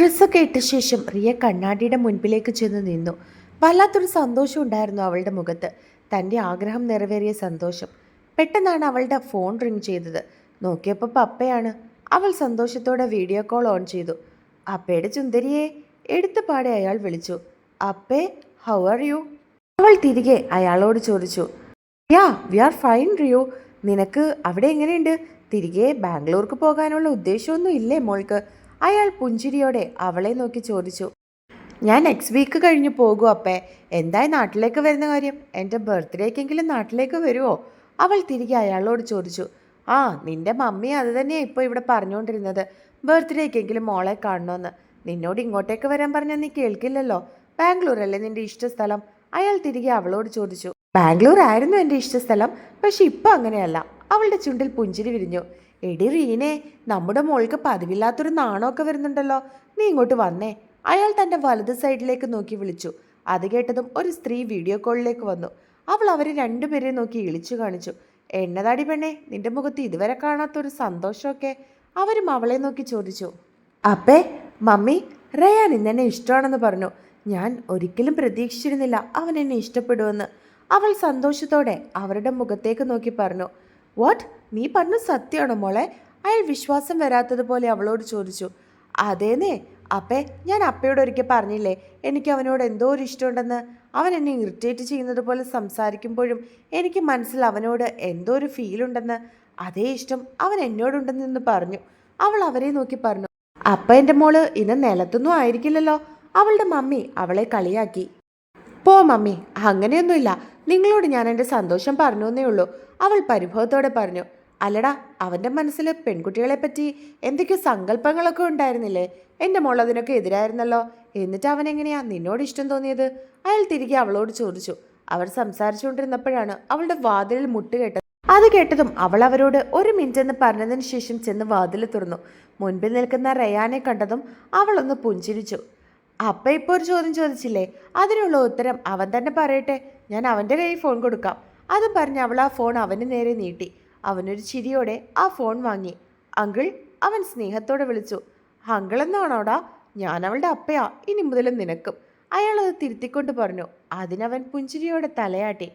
ഡ്രസ്സൊക്കെ ഇട്ട ശേഷം റിയ കണ്ണാടിയുടെ മുൻപിലേക്ക് ചെന്ന് നിന്നു. വല്ലാത്തൊരു സന്തോഷം ഉണ്ടായിരുന്നു അവളുടെ മുഖത്ത്. തന്റെ ആഗ്രഹം നിറവേറിയ സന്തോഷം. പെട്ടെന്നാണ് അവളുടെ ഫോൺ റിങ് ചെയ്തത്. നോക്കിയപ്പോൾ പപ്പയാണ്. അവൾ സന്തോഷത്തോടെ വീഡിയോ കോൾ ഓൺ ചെയ്തു. അപ്പയുടെ ചുന്ദരിയെ എടുത്തുപാടെ അയാൾ വിളിച്ചു. അപ്പേ ഹൗ ആർ യു അവൾ തിരികെ അയാളോട് ചോദിച്ചു. Yeah we are fine റിയു. നിനക്ക് അവിടെ എങ്ങനെയുണ്ട്? തിരികെ ബാംഗ്ലൂർക്ക് പോകാനുള്ള ഉദ്ദേശമൊന്നും ഇല്ലേ മോൾക്ക്? അയാൾ പുഞ്ചിരിയോടെ അവളെ നോക്കി ചോദിച്ചു ഞാൻ നെക്സ്റ്റ് വീക്ക് കഴിഞ്ഞ് പോകും അപ്പേ. എന്തായി നാട്ടിലേക്ക് വരുന്ന കാര്യം? എന്റെ ബർത്ത്ഡേക്കെങ്കിലും നാട്ടിലേക്ക് വരുമോ അവൾ തിരികെ അയാളോട് ചോദിച്ചു ആ നിന്റെ മമ്മി അത് തന്നെയാണ് ഇപ്പോൾ ഇവിടെ പറഞ്ഞുകൊണ്ടിരുന്നത്. ബർത്ത്ഡേക്കെങ്കിലും മോളെ കാണണമെന്ന് നിന്നോട് ഇങ്ങോട്ടേക്ക് വരാൻ പറഞ്ഞാൽ നീ കേൾക്കില്ലല്ലോ. ബാംഗ്ലൂർ അല്ലേ നിന്റെ ഇഷ്ടസ്ഥലം? അയാൾ തിരികെ അവളോട് ചോദിച്ചു ബാംഗ്ലൂർ ആയിരുന്നു എന്റെ ഇഷ്ടസ്ഥലം പക്ഷെ ഇപ്പം അങ്ങനെയല്ല. അവളുടെ ചുണ്ടിൽ പുഞ്ചിരി വിരിഞ്ഞു. എടി റീനെ നമ്മുടെ മോൾക്ക് പതിവില്ലാത്തൊരു നാണമൊക്കെ വരുന്നുണ്ടല്ലോ. നീ ഇങ്ങോട്ട് വന്നേ. അയാൾ തന്റെ വലത് സൈഡിലേക്ക് നോക്കി വിളിച്ചു. അത് കേട്ടതും ഒരു സ്ത്രീ വീഡിയോ കോളിലേക്ക് വന്നു. അവൾ അവരെ രണ്ടുപേരെ നോക്കി ഇളിച്ചു കാണിച്ചു. എന്നതാടി പെണ്ണേ നിന്റെ മുഖത്ത് ഇതുവരെ കാണാത്തൊരു സന്തോഷമൊക്കെ? അവരും അവളെ നോക്കി ചോദിച്ചു. അപ്പേ മമ്മി റയാൻ ഇന്നെന്നെ ഇഷ്ടമാണെന്ന് പറഞ്ഞു. ഞാൻ ഒരിക്കലും പ്രതീക്ഷിച്ചിരുന്നില്ല അവൻ എന്നെ ഇഷ്ടപ്പെടുമെന്ന്. അവൾ സന്തോഷത്തോടെ അവരുടെ മുഖത്തേക്ക് നോക്കി പറഞ്ഞു. വാട്ട് നീ പറഞ്ഞ സത്യമാണോ മോളെ? അയാൾ വിശ്വാസം വരാത്തതുപോലെ അവളോട് ചോദിച്ചു. അതേന്നേ അപ്പേ ഞാൻ അപ്പയോട് ഒരിക്കൽ പറഞ്ഞില്ലേ എനിക്ക് അവനോട് എന്തോ ഒരു ഇഷ്ടമുണ്ടെന്ന്? അവൻ എന്നെ ഇറിറ്റേറ്റ് ചെയ്യുന്നത് പോലെ സംസാരിക്കുമ്പോഴും എനിക്ക് മനസ്സിൽ അവനോട് എന്തോ ഒരു ഫീൽ ഉണ്ടെന്ന്. അതേ ഇഷ്ടം അവൻ എന്നോടുണ്ടെന്ന് പറഞ്ഞു. അവൾ അവരെ നോക്കി പറഞ്ഞു. അപ്പ എന്റെ മോൾ ഇന്ന് നിലത്തൊന്നും ആയിരിക്കില്ലല്ലോ. അവളുടെ മമ്മി അവളെ കളിയാക്കി. പോ മമ്മി അങ്ങനെയൊന്നുമില്ല. നിങ്ങളോട് ഞാൻ എന്റെ സന്തോഷം പറഞ്ഞു എന്നേ ഉള്ളൂ. അവൾ പരിഭവത്തോടെ പറഞ്ഞു അല്ലടാ അവന്റെ മനസ്സിൽ പെൺകുട്ടികളെ പറ്റി എന്തൊക്കെയോ സങ്കല്പങ്ങളൊക്കെ ഉണ്ടായിരുന്നില്ലേ? എന്റെ മോൾ അതിനൊക്കെ എതിരായിരുന്നല്ലോ. എന്നിട്ട് അവൻ എങ്ങനെയാ നിന്നോട് ഇഷ്ടം തോന്നിയത്? അയാൾ തിരികെ അവളോട് ചോദിച്ചു. അവർ സംസാരിച്ചുകൊണ്ടിരുന്നപ്പോഴാണ് അവളുടെ വാതിലിൽ മുട്ടുകേട്ടത് അത് കേട്ടതും അവൾ അവരോട് ഒരു മിനിറ്റ് എന്ന് പറഞ്ഞതിന് ശേഷം ചെന്ന് വാതിൽ തുറന്നു. മുൻപിൽ നിൽക്കുന്ന റയാനെ കണ്ടതും അവളൊന്ന് പുഞ്ചിരിച്ചു. അപ്പ ഇപ്പോൾ ഒരു ചോദ്യം ചോദിച്ചില്ലേ? അതിനുള്ള ഉത്തരം അവൻ തന്നെ പറയട്ടെ. ഞാൻ അവന്റെ കയ്യിൽ ഫോൺ കൊടുക്കാം. അത് പറഞ്ഞ് അവൾ ആ ഫോൺ അവന് നേരെ നീട്ടി. അവനൊരു ചിരിയോടെ ആ ഫോൺ വാങ്ങി. അങ്കിൾ അവൻ സ്നേഹത്തോടെ വിളിച്ചു. അങ്കിൾ എന്നാണോടാ ഞാൻ അവളുടെ അപ്പയാ. ഇനി മുതലും നിനക്കും. അയാൾ അത് തിരുത്തിക്കൊണ്ട് പറഞ്ഞു. അതിനവൻ പുഞ്ചിരിയോടെ തലയാട്ടി.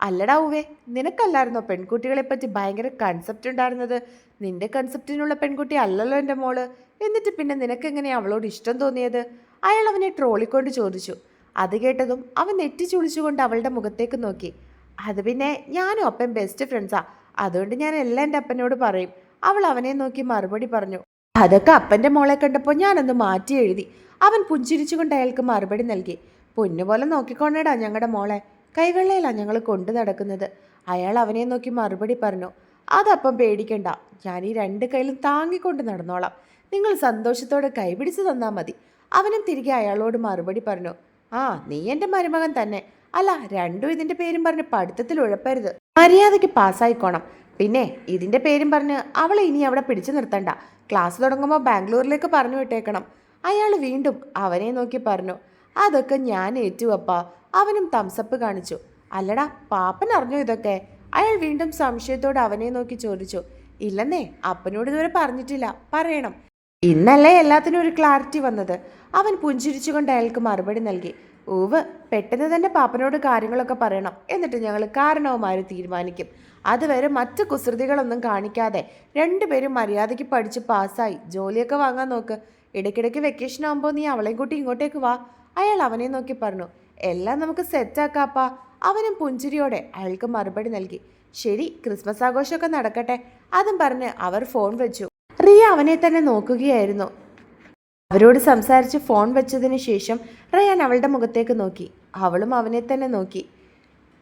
അല്ലടാ ഉവേ നിനക്കല്ലായിരുന്നോ പെൺകുട്ടികളെ പറ്റി ഭയങ്കര കൺസെപ്റ്റ് ഉണ്ടായിരുന്നത്? നിന്റെ കൺസെപ്റ്റിനുള്ള പെൺകുട്ടി അല്ലല്ലോ എന്റെ മോൾ. എന്നിട്ട് പിന്നെ നിനക്കെങ്ങനെയാണ് അവളോട് ഇഷ്ടം തോന്നിയത്? അയാൾ അവനെ ട്രോളിക്കൊണ്ട് ചോദിച്ചു. അത് കേട്ടതും അവൻ നെറ്റിച്ചുളിച്ചുകൊണ്ട് അവളുടെ മുഖത്തേക്ക് നോക്കി. അത് പിന്നെ ഞാനും അപ്പൻ ബെസ്റ്റ് ഫ്രണ്ട്സാ അതുകൊണ്ട് ഞാൻ എല്ലാം എന്റെ അപ്പനോട് പറയും. അവൾ അവനെ നോക്കി മറുപടി പറഞ്ഞു. അതൊക്കെ അപ്പന്റെ മോളെ കണ്ടപ്പോൾ ഞാനൊന്ന് മാറ്റി എഴുതി. അവൻ പുഞ്ചിരിച്ചുകൊണ്ട് അയാൾക്ക് മറുപടി നൽകി. പൊന്നുപോലെ നോക്കിക്കൊണ്ടേടാ ഞങ്ങളുടെ മോളെ. കൈവെള്ളയിലാണ് ഞങ്ങൾ കൊണ്ടു നടക്കുന്നത്. അയാൾ അവനെ നോക്കി മറുപടി പറഞ്ഞു. അതപ്പം പേടിക്കണ്ട. ഞാൻ ഈ രണ്ട് കൈയിലും താങ്ങിക്കൊണ്ട് നടന്നോളാം. നിങ്ങൾ സന്തോഷത്തോടെ കൈപിടിച്ച് തന്നാൽ മതി. അവനും തിരികെ അയാളോട് മറുപടി പറഞ്ഞു. ആ നീ എന്റെ മരുമകൻ തന്നെ. അല്ല രണ്ടും ഇതിന്റെ പേരും പറഞ്ഞ് പഠിത്തത്തിൽ ഉഴപ്പരുത്. മര്യാദയ്ക്ക് പാസ്സായിക്കോണം. പിന്നെ ഇതിന്റെ പേരും പറഞ്ഞ് അവളെ ഇനി അവിടെ പിടിച്ചു നിർത്തണ്ട. ക്ലാസ് തുടങ്ങുമ്പോൾ ബാംഗ്ലൂരിലേക്ക് പറഞ്ഞു വിട്ടേക്കണം. അയാൾ വീണ്ടും അവനെ നോക്കി പറഞ്ഞു അതൊക്കെ ഞാൻ ഏറ്റുവപ്പാ അവനും തംസപ്പ് കാണിച്ചു. അല്ലടാ പാപ്പൻ അറിഞ്ഞു ഇതൊക്കെ? അയാൾ വീണ്ടും സംശയത്തോട് അവനെ നോക്കി ചോദിച്ചു. ഇല്ലെന്നേ അപ്പനോട് ഇതുവരെ പറഞ്ഞിട്ടില്ല. പറയണം. ഇന്നല്ലേ എല്ലാത്തിനും ഒരു ക്ലാരിറ്റി വന്നത്. അവൻ പുഞ്ചിരിച്ചുകൊണ്ട് അയാൾക്ക് മറുപടി നൽകി. ഊവ് പെട്ടെന്ന് തന്നെ പാപ്പനോട് കാര്യങ്ങളൊക്കെ പറയണം എന്നിട്ട് ഞങ്ങൾ കാരണവുമാര് തീരുമാനിക്കും. അതുവരെ മറ്റു കുസൃതികളൊന്നും കാണിക്കാതെ രണ്ടുപേരും മര്യാദയ്ക്ക് പഠിച്ച് പാസ്സായി. ജോലിയൊക്കെ വാങ്ങാൻ നോക്ക്. ഇടയ്ക്കിടയ്ക്ക് വെക്കേഷൻ ആകുമ്പോൾ നീ അവളെയും കൂട്ടി ഇങ്ങോട്ടേക്ക് വാ. അയാൾ അവനെ നോക്കി പറഞ്ഞു. എല്ലാം നമുക്ക് സെറ്റാക്കാപ്പാ അവനും പുഞ്ചിരിയോടെ അയാൾക്ക് മറുപടി നൽകി. ശരി ക്രിസ്മസ് ആഘോഷമൊക്കെ നടക്കട്ടെ. അതും പറഞ്ഞ് അവർ ഫോൺ വെച്ചു. റിയ അവനെ തന്നെ നോക്കുകയായിരുന്നു. അവരോട് സംസാരിച്ച് ഫോൺ വെച്ചതിന് ശേഷം റയാൻ അവളുടെ മുഖത്തേക്ക് നോക്കി. അവളും അവനെ തന്നെ നോക്കി.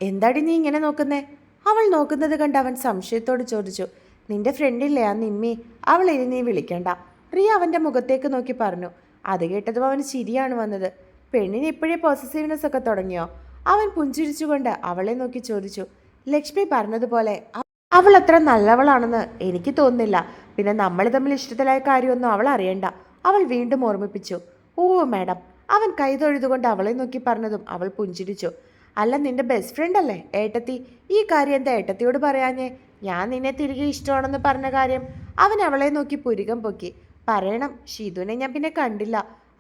എന്താടി നീ ഇങ്ങനെ നോക്കുന്നേ? അവൾ നോക്കുന്നത് കണ്ട് അവൻ സംശയത്തോട് ചോദിച്ചു. നിന്റെ ഫ്രണ്ടില്ലേ ആ നിമ്മി? അവൾ ഇനി നീ വിളിക്കണ്ട. റിയ അവന്റെ മുഖത്തേക്ക് നോക്കി പറഞ്ഞു. അത് കേട്ടതും അവന് ചിരിയാണ് വന്നത്. പെണ്ണിന് ഇപ്പോഴേ പോസസീവ്നെസ് ഒക്കെ തുടങ്ങിയോ? അവൻ പുഞ്ചിരിച്ചുകൊണ്ട് അവളെ നോക്കി ചോദിച്ചു. ലക്ഷ്മി പറഞ്ഞതുപോലെ "അ- അവൾ അത്ര നല്ലവളാണെന്ന് എനിക്ക് തോന്നുന്നില്ല. പിന്നെ നമ്മൾ തമ്മിൽ ഇഷ്ടത്തിലായ കാര്യമൊന്നും അവൾ അറിയണ്ട. അവൾ വീണ്ടും ഓർമ്മിപ്പിച്ചു ഓ മാഡം അവൻ കൈതൊഴുതുകൊണ്ട് അവളെ നോക്കി പറഞ്ഞതും അവൾ പുഞ്ചിരിച്ചു. അല്ല നിന്റെ ബെസ്റ്റ് ഫ്രണ്ട് അല്ലേ ഏട്ടത്തി? ഈ കാര്യം എന്താ ഏട്ടത്തിയോട് പറയാഞ്ഞേ? ഞാൻ നിന്നെ തിരികെ ഇഷ്ടമാണെന്ന് പറഞ്ഞ കാര്യം. അവൻ അവളെ നോക്കി പുരികം പൊക്കി പറയണം ഷീതുവിനെ ഞാൻ പിന്നെ കണ്ടില്ല.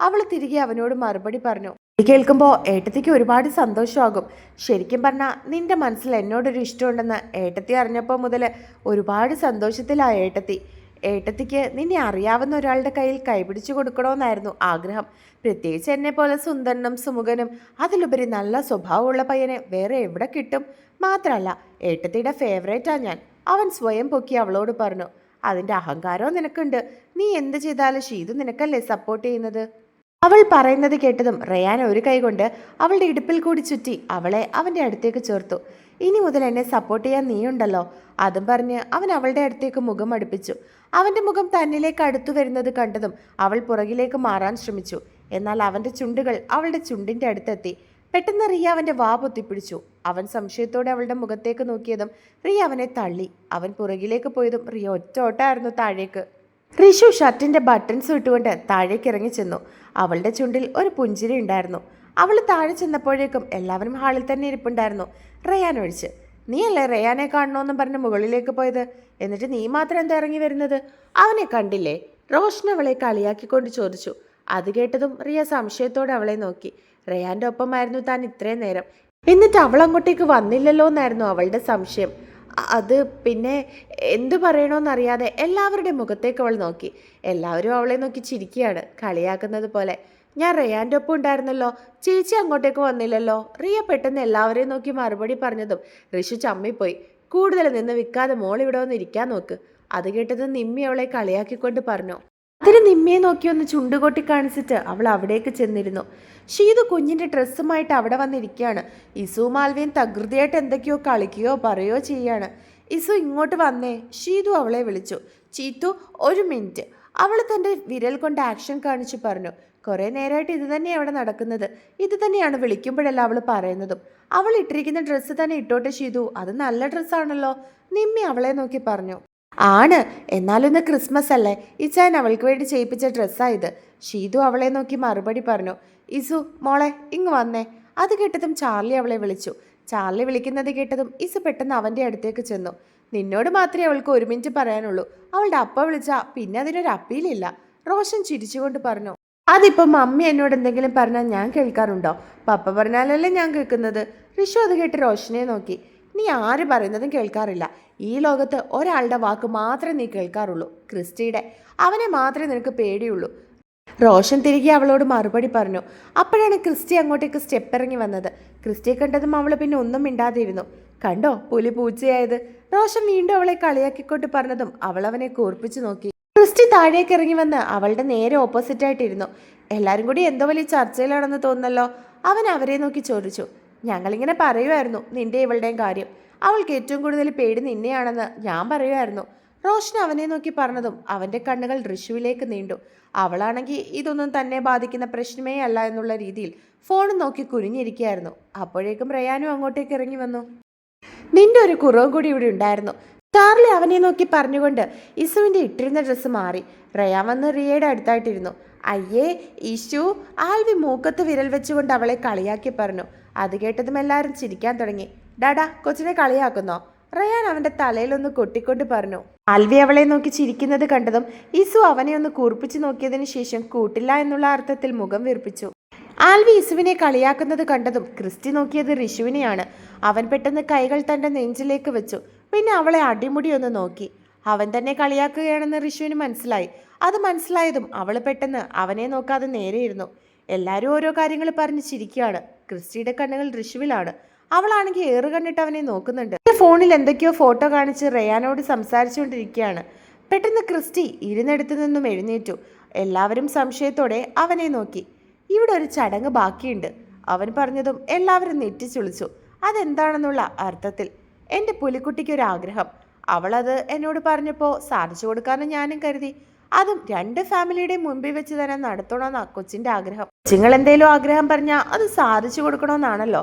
അവൾ തിരികെ അവനോട് മറുപടി പറഞ്ഞു കേൾക്കുമ്പോൾ ഏട്ടത്തിക്ക് ഒരുപാട് സന്തോഷമാകും. ശരിക്കും പറഞ്ഞാൽ നിന്റെ മനസ്സിൽ എന്നോടൊരു ഇഷ്ടമുണ്ടെന്ന് ഏട്ടത്തി അറിഞ്ഞപ്പോൾ മുതൽ ഒരുപാട് സന്തോഷത്തിലാണ് ഏട്ടത്തി. ഏട്ടത്തിക്ക് നിന്നെ അറിയാവുന്ന ഒരാളുടെ കയ്യിൽ കൈപിടിച്ചു കൊടുക്കണമെന്നായിരുന്നു ആഗ്രഹം. പ്രത്യേകിച്ച് എന്നെ പോലെ സുന്ദരനും സുമുഖനും അതിലുപരി നല്ല സ്വഭാവമുള്ള പയ്യനെ വേറെ എവിടെ കിട്ടും? മാത്രമല്ല ഏട്ടത്തിയുടെ ഫേവറേറ്റാ ഞാൻ. അവൻ സ്വയം പൊക്കി അവളോട് പറഞ്ഞു അതിന്റെ അഹങ്കാരവും നിനക്കുണ്ട്. നീ എന്ത് ചെയ്താലും ഷീതു നിനക്കല്ലേ സപ്പോർട്ട് ചെയ്യുന്നത്? അവൾ പറയുന്നത് കേട്ടതും റയാൻ ഒരു കൈകൊണ്ട് അവളുടെ ഇടുപ്പിൽ കൂടി ചുറ്റി അവളെ അവന്റെ അടുത്തേക്ക് ചേർത്തു. ഇനി മുതൽ എന്നെ സപ്പോർട്ട് ചെയ്യാൻ നീയുണ്ടല്ലോ അതും പറഞ്ഞ് അവൻ അവളുടെ അടുത്തേക്ക് മുഖം അടുപ്പിച്ചു. അവന്റെ മുഖം തന്നിലേക്ക് അടുത്തു വരുന്നത് കണ്ടതും അവൾ പുറകിലേക്ക് മാറാൻ ശ്രമിച്ചു. എന്നാൽ അവന്റെ ചുണ്ടുകൾ അവളുടെ ചുണ്ടിന്റെ അടുത്തെത്തി. പെട്ടെന്ന് റിയ അവന്റെ വാ പൊത്തിപ്പിടിച്ചു. അവൻ സംശയത്തോടെ അവളുടെ മുഖത്തേക്ക് നോക്കിയതും റിയ അവനെ തള്ളി. അവൻ പുറകിലേക്ക് പോയതും റിയ ഒറ്റ ഓട്ടായിരുന്നു താഴേക്ക്. റിഷു ഷർട്ടിന്റെ ബട്ടൺസ് ഇട്ടുകൊണ്ട് താഴേക്ക് ഇറങ്ങി ചെന്നു. അവളുടെ ചുണ്ടിൽ ഒരു പുഞ്ചിരി ഉണ്ടായിരുന്നു. അവൾ താഴെ ചെന്നപ്പോഴേക്കും എല്ലാവരും ഹാളിൽ തന്നെ ഇരിപ്പുണ്ടായിരുന്നു. റയാൻ ഒഴിച്ച് നീയല്ലേ റയാനെ കാണണമെന്നും പറഞ്ഞ് മുകളിലേക്ക് പോയത്? എന്നിട്ട് നീ മാത്രം എന്താ ഇറങ്ങി വരുന്നത്? അവനെ കണ്ടില്ലേ? റോഷൻ അവളെ കളിയാക്കിക്കൊണ്ട് ചോദിച്ചു. അത് കേട്ടതും റിയ സംശയത്തോടെ അവളെ നോക്കി. റയാന്റെ ഒപ്പമായിരുന്നു താൻ ഇത്രയും നേരം. എന്നിട്ട് അവൾ അങ്ങോട്ടേക്ക് വന്നില്ലല്ലോ എന്നായിരുന്നു അവളുടെ സംശയം. അത് പിന്നെ എന്ത് പറയണമെന്നറിയാതെ എല്ലാവരുടെ മുഖത്തേക്ക് അവൾ നോക്കി. എല്ലാവരും അവളെ നോക്കി ചിരിക്കുകയാണ്. കളിയാക്കുന്നത് പോലെ. ഞാൻ റിയാന്റെ ഒപ്പം ഉണ്ടായിരുന്നല്ലോ. ചേച്ചി അങ്ങോട്ടേക്ക് വന്നില്ലല്ലോ. റിയ പെട്ടെന്ന് എല്ലാവരെയും നോക്കി മറുപടി പറഞ്ഞതും ഋഷു ചമ്മിപ്പോയി. കൂടുതൽ നിന്ന് വിൽക്കാതെ മോൾ ഇവിടെ വന്ന് ഇരിക്കാൻ നോക്ക്. അത് കേട്ടത് നിമ്മി അവളെ കളിയാക്കിക്കൊണ്ട് പറഞ്ഞു. അതിന് നിമ്മയെ നോക്കി ഒന്ന് ചുണ്ടുകൊട്ടി കാണിച്ചിട്ട് അവൾ അവിടേക്ക് ചെന്നിരുന്നു. ഷീതു കുഞ്ഞിന്റെ ഡ്രസ്സുമായിട്ട് അവിടെ വന്നിരിക്കുകയാണ്. ഇസു മാൽവിയും തകൃതിയായിട്ട് എന്തൊക്കെയോ കളിക്കുകയോ പറയുകയോ ചെയ്യാണ്. ഇസു ഇങ്ങോട്ട് വന്നേ. ഷീതു അവളെ വിളിച്ചു. ചീത്തു ഒരു മിനിറ്റ്. അവൾ തന്റെ വിരൽ കൊണ്ട് ആക്ഷൻ കാണിച്ചു പറഞ്ഞു. കുറേ നേരമായിട്ട് ഇത് തന്നെയാണ് അവിടെ നടക്കുന്നത്. ഇത് തന്നെയാണ് വിളിക്കുമ്പോഴല്ല അവൾ പറയുന്നതും. അവൾ ഇട്ടിരിക്കുന്ന ഡ്രസ്സ് തന്നെ ഇട്ടോട്ടെ ഷീതു. അത് നല്ല ഡ്രസ്സാണല്ലോ. നിമ്മി അവളെ നോക്കി പറഞ്ഞു. ആണ്. എന്നാലൊന്ന് ക്രിസ്മസ് അല്ലേ? ഇച്ചാൻ അവൾക്ക് വേണ്ടി ചെയ്യിപ്പിച്ച ഡ്രസ്സായത് ഷീതു അവളെ നോക്കി മറുപടി പറഞ്ഞു ഇസു മോളെ ഇങ്ങ് വന്നേ. അത് കേട്ടതും ചാർലി അവളെ വിളിച്ചു. ചാർലി വിളിക്കുന്നത് കേട്ടതും ഇസു പെട്ടെന്ന് അവന്റെ അടുത്തേക്ക് ചെന്നു. നിന്നോട് മാത്രമേ അവൾക്ക് ഒരു മിനിറ്റ് പറയാനുള്ളൂ. അവളുടെ അപ്പ വിളിച്ചാ പിന്നെ അതിനൊരു അപ്പീലില്ല. റോഷൻ ചിരിച്ചുകൊണ്ട് പറഞ്ഞു അതിപ്പം മമ്മി എന്നോട് എന്തെങ്കിലും പറഞ്ഞാൽ ഞാൻ കേൾക്കാറുണ്ടോ? പപ്പ പറഞ്ഞാലല്ലേ ഞാൻ കേൾക്കുന്നത്? ഋഷു അത് കേട്ട് റോഷനെ നോക്കി. നീ ആര് പറയുന്നതും കേൾക്കാറില്ല. ഈ ലോകത്ത് ഒരാളുടെ വാക്ക് മാത്രമേ നീ കേൾക്കാറുള്ളൂ. ക്രിസ്റ്റിയുടെ. അവനെ മാത്രമേ നിനക്ക് പേടിയുള്ളൂ. റോഷൻ തിരികെ അവളോട് മറുപടി പറഞ്ഞു. അപ്പോഴാണ് ക്രിസ്റ്റി അങ്ങോട്ടേക്ക് സ്റ്റെപ്പ് ഇറങ്ങി വന്നത്. ക്രിസ്റ്റിയെ കണ്ടതും അവൾ പിന്നെ ഒന്നും മിണ്ടാതിരുന്നു. കണ്ടോ പുലി പൂച്ചയായത്? റോഷൻ വീണ്ടും അവളെ കളിയാക്കിക്കൊണ്ട് പറഞ്ഞതും അവൾ അവനെ കൂർപ്പിച്ചു നോക്കി. ക്രിസ്റ്റി താഴേക്ക് ഇറങ്ങി വന്ന് അവളുടെ നേരെ ഓപ്പോസിറ്റ് ആയിട്ടിരുന്നു എല്ലാവരും കൂടി എന്തോ വലിയ ചർച്ചയിലാണെന്ന് തോന്നുന്നല്ലോ. അവൻ അവരെ നോക്കി ചോദിച്ചു. ഞങ്ങളിങ്ങനെ പറയുമായിരുന്നു നിന്റെ ഇവളുടെയും കാര്യം. അവൾക്ക് ഏറ്റവും കൂടുതൽ പേടി നിന്നെയാണെന്ന് ഞാൻ പറയുമായിരുന്നു റോഷൻ അവനെ നോക്കി പറഞ്ഞതും അവന്റെ കണ്ണുകൾ ഋഷുവിലേക്ക് നീണ്ടു. അവളാണെങ്കിൽ ഇതൊന്നും തന്നെ ബാധിക്കുന്ന പ്രശ്നമേ അല്ല എന്നുള്ള രീതിയിൽ ഫോൺ നോക്കി കുനിഞ്ഞിരിക്കുകയായിരുന്നു. അപ്പോഴേക്കും റയാനും അങ്ങോട്ടേക്ക് ഇറങ്ങി വന്നു. നിന്റെ ഒരു കുറവും കൂടി ഇവിടെ ഉണ്ടായിരുന്നു. ചാർലി അവനെ നോക്കി പറഞ്ഞുകൊണ്ട് ഇസുവിന്റെ ഇട്ടിരുന്ന ഡ്രസ്സ് മാറി. റയാൻ വന്ന് റിയയുടെ അടുത്തായിട്ടിരുന്നു. അയ്യേ ഇഷു ആൽവി മൂക്കത്ത് വിരൽ വെച്ചുകൊണ്ട് അവളെ കളിയാക്കി പറഞ്ഞു. അത് കേട്ടതും എല്ലാവരും ചിരിക്കാൻ തുടങ്ങി. ഡാഡാ കൊച്ചിനെ കളിയാക്കുന്നോ? റയാൻ അവന്റെ തലയിലൊന്ന് കൊട്ടിക്കൊണ്ട് പറഞ്ഞു. അൽവി അവളെ നോക്കി ചിരിക്കുന്നത് കണ്ടതും ഇസു അവനെ ഒന്ന് കൂർപ്പിച്ചു നോക്കിയതിന് ശേഷം കൂട്ടില്ല എന്നുള്ള അർത്ഥത്തിൽ മുഖം വീർപ്പിച്ചു. ആൽവി ഇസുവിനെ കളിയാക്കുന്നത് കണ്ടതും ക്രിസ്റ്റി നോക്കിയത് ഋഷുവിനെയാണ് അവൻ പെട്ടെന്ന് കൈകൾ തന്റെ നെഞ്ചിലേക്ക് വെച്ചു. പിന്നെ അവളെ അടിമുടി ഒന്ന് നോക്കി. അവൻ തന്നെ കളിയാക്കുകയാണെന്ന് ഋഷുവിന് മനസ്സിലായി. അത് മനസ്സിലായതും അവൾ പെട്ടെന്ന് അവനെ നോക്കാതെ നേരെയിരുന്നു. എല്ലാവരും ഓരോ കാര്യങ്ങൾ പറഞ്ഞ് ചിരിക്കുകയാണ്. ക്രിസ്റ്റിയുടെ കണ്ണുകൾ ഋഷുവിലാണ്. അവളാണെങ്കിൽ ഏറ് കണ്ടിട്ട് അവനെ നോക്കുന്നുണ്ട് ഫോണിൽ എന്തൊക്കെയോ ഫോട്ടോ കാണിച്ച് റയാനോട് സംസാരിച്ചുകൊണ്ടിരിക്കുകയാണ്. പെട്ടെന്ന് ക്രിസ്റ്റി ഇരുന്നിടത്തു നിന്നും എഴുന്നേറ്റു. എല്ലാവരും സംശയത്തോടെ അവനെ നോക്കി. ഇവിടെ ഒരു ചടങ്ങ് ബാക്കിയുണ്ട്. അവൻ പറഞ്ഞതും എല്ലാവരും നെറ്റിച്ചുളിച്ചു. അതെന്താണെന്നുള്ള അർത്ഥത്തിൽ എന്റെ പുലിക്കുട്ടിക്ക് ഒരു ആഗ്രഹം അവളത് എന്നോട് പറഞ്ഞപ്പോൾ സാധിച്ചു കൊടുക്കാമെന്ന് ഞാനും കരുതി. അതും രണ്ട് ഫാമിലിയുടെയും മുമ്പിൽ വെച്ച് തന്നെ നടത്തണമെന്നാണ് കൊച്ചിന്റെ ആഗ്രഹം. കൊച്ചുങ്ങൾ എന്തേലും ആഗ്രഹം പറഞ്ഞാൽ അത് സാധിച്ചു കൊടുക്കണമെന്നാണല്ലോ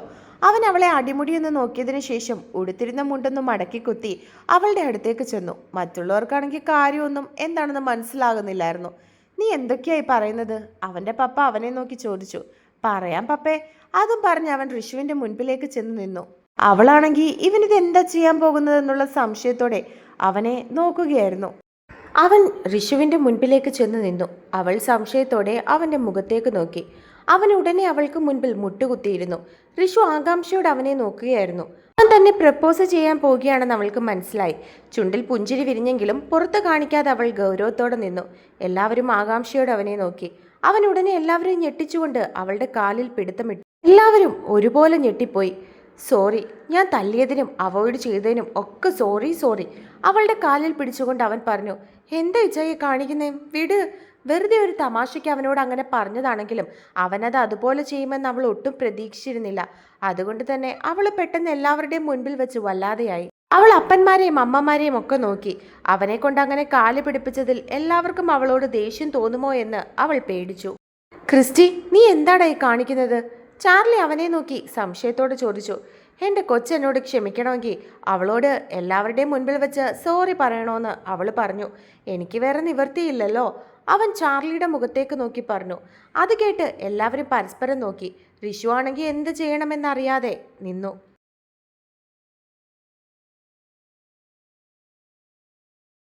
അവൻ അവളെ അടിമുടിയൊന്ന് നോക്കിയതിനു ശേഷം ഉടുത്തിരുന്ന മുണ്ടൊന്ന് മടക്കി കുത്തി അവളുടെ അടുത്തേക്ക് ചെന്നു. മറ്റുള്ളവർക്കാണെങ്കിൽ കാര്യമൊന്നും എന്താണെന്ന് മനസ്സിലാകുന്നില്ലായിരുന്നു. നീ എന്തൊക്കെയായി പറയുന്നത്? അവന്റെ പപ്പ അവനെ നോക്കി ചോദിച്ചു. പറയാം പപ്പേ അതും പറഞ്ഞ് അവൻ ഋഷുവിന്റെ മുൻപിലേക്ക് ചെന്ന് നിന്നു. അവളാണെങ്കിൽ ഇവനിത് എന്താ ചെയ്യാൻ പോകുന്നതെന്നുള്ള സംശയത്തോടെ അവനെ നോക്കുകയായിരുന്നു. അവൻ ഋഷുവിന്റെ മുൻപിലേക്ക് ചെന്ന് നിന്നു. അവൾ സംശയത്തോടെ അവന്റെ മുഖത്തേക്ക് നോക്കി. അവൻ ഉടനെ അവൾക്ക് മുൻപിൽ മുട്ടുകുത്തിയിരുന്നു. ഋഷു ആകാംക്ഷയോടെ അവനെ നോക്കുകയായിരുന്നു. അവൻ തന്നെ പ്രപ്പോസ് ചെയ്യാൻ പോവുകയാണെന്ന് അവൾക്ക് മനസ്സിലായി. ചുണ്ടിൽ പുഞ്ചിരി വിരിഞ്ഞെങ്കിലും പുറത്ത് കാണിക്കാതെ അവൾ ഗൗരവത്തോടെ നിന്നു. എല്ലാവരും ആകാംക്ഷയോടെ അവനെ നോക്കി. അവൻ ഉടനെ എല്ലാവരെയും ഞെട്ടിച്ചുകൊണ്ട് അവളുടെ കാലിൽ പിടുത്തമിട്ടു. എല്ലാവരും ഒരുപോലെ ഞെട്ടിപ്പോയി. സോറി ഞാൻ തല്ലിയതിനും അവോയ്ഡ് ചെയ്തതിനും ഒക്കെ സോറി സോറി അവളുടെ കാലിൽ പിടിച്ചുകൊണ്ട് അവൻ പറഞ്ഞു. എന്താ ഇച്ചായി കാണിക്കുന്നേ? വിട്. വെറുതെ ഒരു തമാശയ്ക്ക് അവനോട് അങ്ങനെ പറഞ്ഞതാണെങ്കിലും അവനത് അതുപോലെ ചെയ്യുമെന്ന് അവൾ ഒട്ടും പ്രതീക്ഷിച്ചിരുന്നില്ല. അതുകൊണ്ട് തന്നെ അവൾ പെട്ടെന്ന് എല്ലാവരുടെയും മുൻപിൽ വെച്ച് വല്ലാതെയായി. അവൾ അപ്പന്മാരെയും അമ്മമാരെയും ഒക്കെ നോക്കി. അവനെ കൊണ്ട് അങ്ങനെ കാൽ പിടിപ്പിച്ചതിൽ എല്ലാവർക്കും അവളോട് ദേഷ്യം തോന്നുമോ എന്ന് അവൾ പേടിച്ചു. ക്രിസ്റ്റി നീ എന്താടായി കാണിക്കുന്നത്? ചാർലി അവനെ നോക്കി സംശയത്തോട് ചോദിച്ചു എന്റെ കൊച്ചെന്നോട് ക്ഷമിക്കണമെങ്കിൽ അവളോട് എല്ലാവരുടെയും മുൻപിൽ വെച്ച് സോറി പറയണമെന്ന് അവൾ പറഞ്ഞു. എനിക്ക് വേറെ നിവൃത്തിയില്ലല്ലോ. അവൻ ചാർലിയുടെ മുഖത്തേക്ക് നോക്കി പറഞ്ഞു. അത് കേട്ട് എല്ലാവരും പരസ്പരം നോക്കി. ഋഷു ആണെങ്കിൽ എന്ത് ചെയ്യണമെന്നറിയാതെ നിന്നു.